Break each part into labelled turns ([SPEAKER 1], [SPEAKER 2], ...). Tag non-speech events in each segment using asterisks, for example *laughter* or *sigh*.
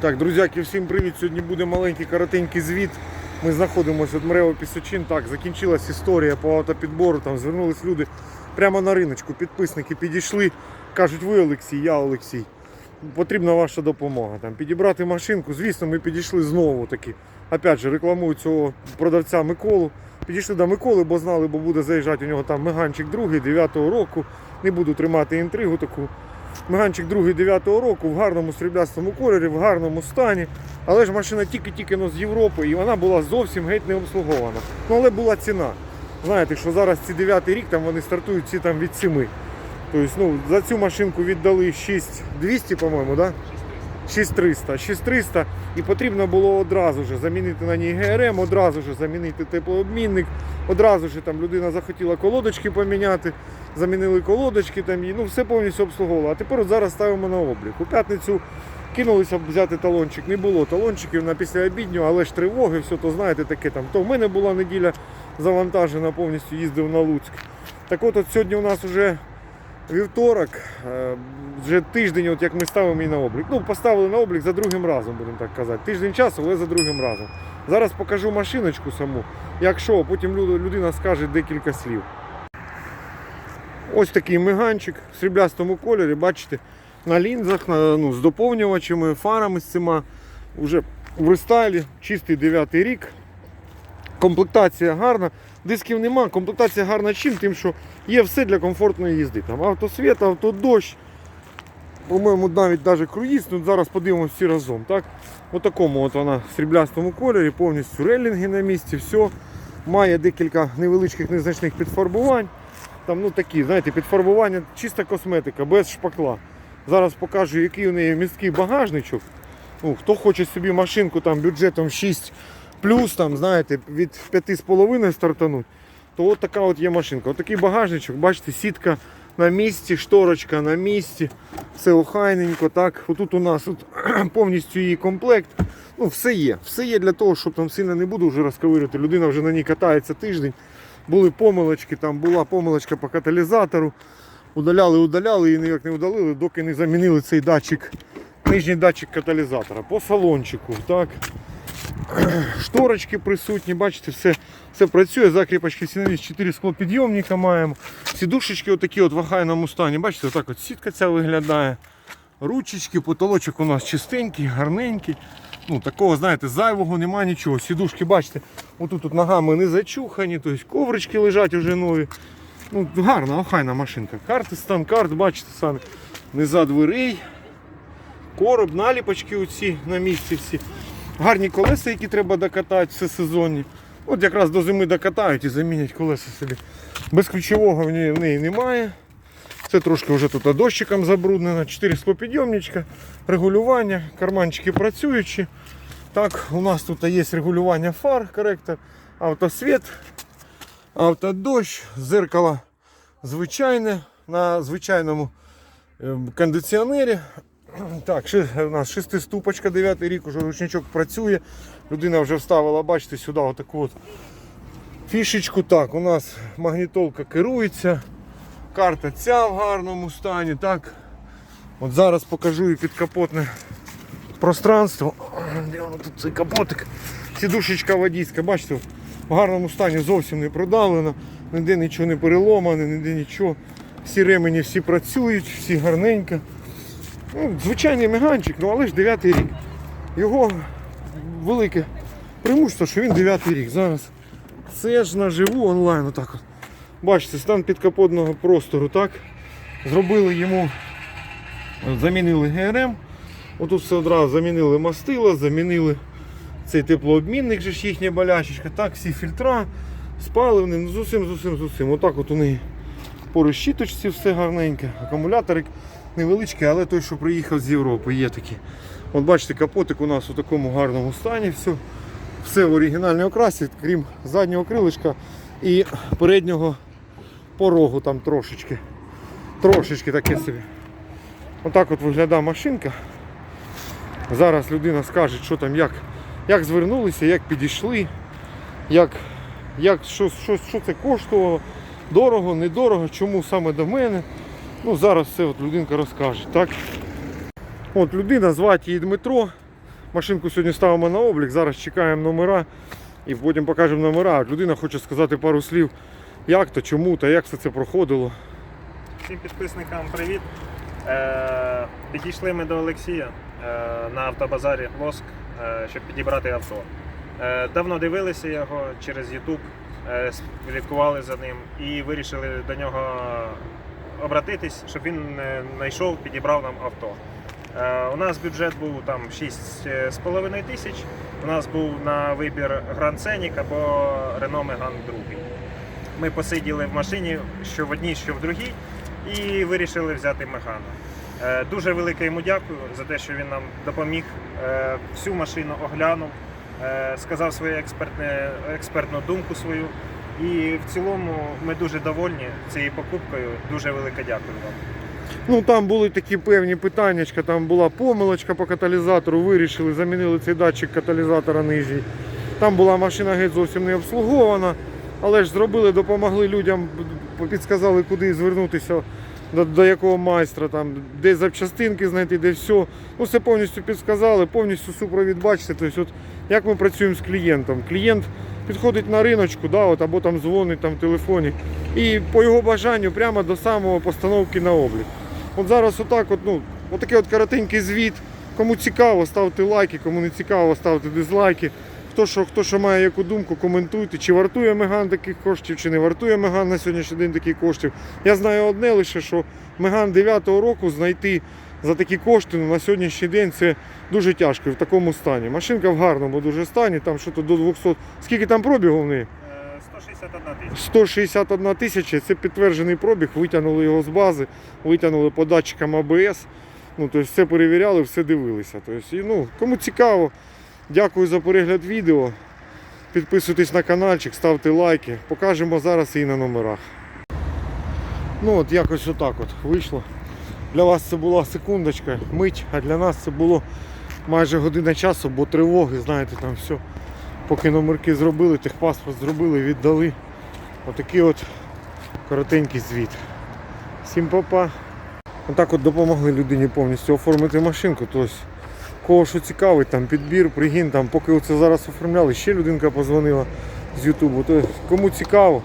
[SPEAKER 1] Так, друзяки, всім привіт. Сьогодні буде маленький коротенький звіт. Ми знаходимося від Мрево Пісочин. Так, закінчилась історія по автопідбору. Там звернулись люди прямо на риночку. Підписники підійшли. Кажуть, ви Олексій, я Олексій. Потрібна ваша допомога. Там, підібрати машинку. Звісно, ми підійшли знову таки. Опять же, рекламують цього продавця Миколу. Підійшли до Миколи, бо знали, бо буде заїжджати у нього там Меганчик другий 9-го року. Не буду тримати інтригу таку. Меганчик другий 9-го року в гарному сріблястому кольорі, в гарному стані. Але ж машина тільки-тільки з Європи і вона була зовсім геть не обслугована. Ну але була ціна. Знаєте, що зараз ці 9 рік там вони стартують ці там від 7. Тобто, ну, за цю машинку віддали 6200, по-моєму, да? 6300. 6300 і потрібно було одразу ж замінити на ній ГРМ, одразу ж замінити теплообмінник, одразу ж там людина захотіла колодочки поміняти, замінили колодочки, там ну все повністю обслуговувало. А тепер от зараз ставимо на облік. У п'ятницю кинулися взяти талончик. Не було талончиків на післяобідню, але ж тривоги, все то знаєте таке там. То в мене була неділя завантажена, повністю їздив на Луцьк. Так от, от сьогодні у нас вже вівторок, е, вже тиждень, от як ми ставимо її на облік. Ну, поставили на облік за другим разом, будемо так казати. Тиждень часу, але за другим разом. Зараз покажу машиночку саму. Якщо, потім людина скаже декілька слів. Ось такий миганчик в сріблястому кольорі, бачите, на лінзах, на, ну, з доповнювачами, фарами з цими. Уже в рестайлі, чистий 9 рік. Комплектація гарна. Дисків нема, комплектація гарна чим, тим, що є все для комфортної їзди. Там автосвіт, автодощ, по-моєму, навіть навіть круїз. Ну, зараз подивимося всі разом. Так? Такому от вона в сріблястому кольорі, повністю релінги на місці, все. Має декілька невеличких незначних підфарбувань. Там ну такі, знаєте, підфарбування, чиста косметика, без шпакла. Зараз покажу, який у неї місткий багажничок. Ну, хто хоче собі машинку там бюджетом 6 плюс, там, знаєте, від 5,5 стартануть, то от така от є машинка. От такий багажничок, бачите, сітка на місці, шторочка на місці, все охайненько. так. Отут у нас от, *clears throat* повністю її комплект. Ну, все є. Все є для того, щоб там сильно не буду вже розковирити. Людина вже на ній катається тиждень. Були помилочки, там була помилочка по каталізатору. Удаляли, удаляли і ніяк не удалили, доки не замінили цей датчик, нижній датчик каталізатора. По салончику. так. *clears throat* Шторочки присутні, бачите, все, все працює, закріпочки всі нові, 4 склопідйомника маємо. Сідушечки отакі от в охайному стані. Бачите, отак от сітка ця виглядає. Ручечки, потолочок у нас чистенький, гарненький. Ну, такого, знаєте, зайвого немає нічого. Сідушки, бачите, отут тут ногами не зачухані, тобто коврички лежать уже нові. Ну, гарна, охайна машинка. Карти, стан карт, бачите самі. Низа дверей, короб, наліпочки оці на місці всі. Гарні колеса, які треба докатати, все сезонні. От якраз до зими докатають і замінять колеса собі. Безключового в неї, в неї немає. Це трошки вже тут дощиком забруднено. 4 склопідйомничка, регулювання, карманчики працюючі. Так, у нас тут є регулювання фар, коректор, автосвіт, автодощ, зеркало звичайне на звичайному ем, кондиціонері. *clears throat* Так, у нас шестиступочка, 9 рік, уже ручничок працює. Людина вже вставила, бачите, сюди отаку от фішечку. Так, у нас магнітолка керується. Карта ця в гарному стані. Так. От зараз покажу і підкапотне пространство. Де воно тут цей капотик? Сідушечка водійська, бачите, в гарному стані зовсім не продавлено, ніде нічого не переломане, ніде нічого. Всі ремені всі працюють, всі гарненько. Ну, звичайний меганчик, ну але ж 9 рік. Його велике преимущество, що він 9 рік. Зараз це ж наживу онлайн. Отак от. Бачите, стан підкапотного простору, так? Зробили йому, замінили ГРМ. Отут все одразу замінили мастила, замінили цей теплообмінник, же ж їхня болячечка. Так, всі фільтра з паливним, усім, з усім, з. Отак от у неї по розщіточці все гарненьке. Акумуляторик невеличкий, але той, що приїхав з Європи, є такі. От бачите, капотик у нас у такому гарному стані. Все, все в оригінальній окрасі, крім заднього крилишка і переднього порогу там трошечки. Трошечки таке собі. Отак от виглядає машинка. Зараз людина скаже, що там, як, як звернулися, як підійшли, як, як, що, що, що це коштувало, дорого, недорого, чому саме до мене. Ну, зараз все от людинка розкаже. Так? От людина, звати її Дмитро. Машинку сьогодні ставимо на облік, зараз чекаємо номера і потім покажемо номера. Людина хоче сказати пару слів, як то, чому та як все це проходило.
[SPEAKER 2] Всім підписникам привіт. Е, підійшли ми до Олексія е, на автобазарі Лоск, е, щоб підібрати авто. Е, давно дивилися його через YouTube, е, слідкували за ним і вирішили до нього обратитись, щоб він е, знайшов, підібрав нам авто. Е, у нас бюджет був там 6,5 тисяч. У нас був на вибір Grand Scenic або Renault Megane 2. Ми посиділи в машині, що в одній, що в другій, і вирішили взяти Мегана. Е, Дуже велике йому дякую за те, що він нам допоміг. Е, Всю машину оглянув, е, сказав свою експертну думку свою. І в цілому ми дуже довольні цією покупкою. Дуже велике дякую вам.
[SPEAKER 1] Ну там були такі певні питаннячка, там була помилочка по каталізатору, вирішили, замінили цей датчик каталізатора нижній. Там була машина геть зовсім не обслугована, але ж зробили, допомогли людям, підсказали, куди звернутися, до, до якого майстра, там, де запчастинки знайти, де все. Ну, все повністю підсказали, повністю супровід бачите. Тобто, як ми працюємо з клієнтом. Клієнт підходить на риночку, да, от, або там дзвонить там, в телефоні, і по його бажанню прямо до самого постановки на облік. От зараз отак, от, ну, отакий от коротенький звіт. Кому цікаво, ставте лайки, кому не цікаво, ставте дизлайки. Хто що, хто що має яку думку, коментуйте, чи вартує Меган таких коштів, чи не вартує Меган на сьогоднішній день таких коштів. Я знаю одне лише, що Меган 9-го року знайти за такі кошти на сьогоднішній день це дуже тяжко в такому стані. Машинка в гарному дуже стані, там що то до 200. Скільки там пробігу в неї?
[SPEAKER 2] Е, 161 тисяча.
[SPEAKER 1] 161 тисяча, це підтверджений пробіг, витягнули його з бази, витягнули по датчикам АБС. Ну, тобто все перевіряли, все дивилися. Тобто, і, ну, кому цікаво, дякую за перегляд відео. Підписуйтесь на каналчик, ставте лайки. Покажемо зараз і на номерах. Ну от якось отак от вийшло. Для вас це була секундочка, мить, а для нас це було майже година часу, бо тривоги, знаєте, там все. Поки номерки зробили, техпаспорт зробили, віддали. Отакий от коротенький звіт. Всім папа. Отак от допомогли людині повністю оформити машинку. Тобто, кого що цікавить, там підбір, пригін, там, поки це зараз оформляли, ще людинка позвонила з Ютубу. Тобто, кому цікаво,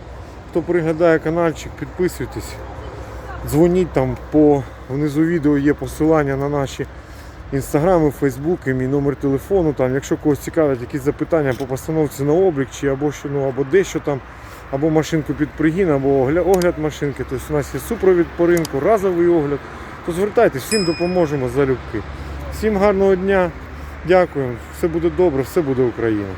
[SPEAKER 1] хто приглядає каналчик, підписуйтесь. Дзвоніть там по внизу відео є посилання на наші інстаграми, фейсбуки, мій номер телефону. Там, якщо когось цікавлять якісь запитання по постановці на облік, чи або що, ну, або дещо там, або машинку під пригін, або огля- огляд машинки. Тобто у нас є супровід по ринку, разовий огляд. То звертайтесь, всім допоможемо залюбки. Всім гарного дня. Дякую. Все буде добре, все буде Україна.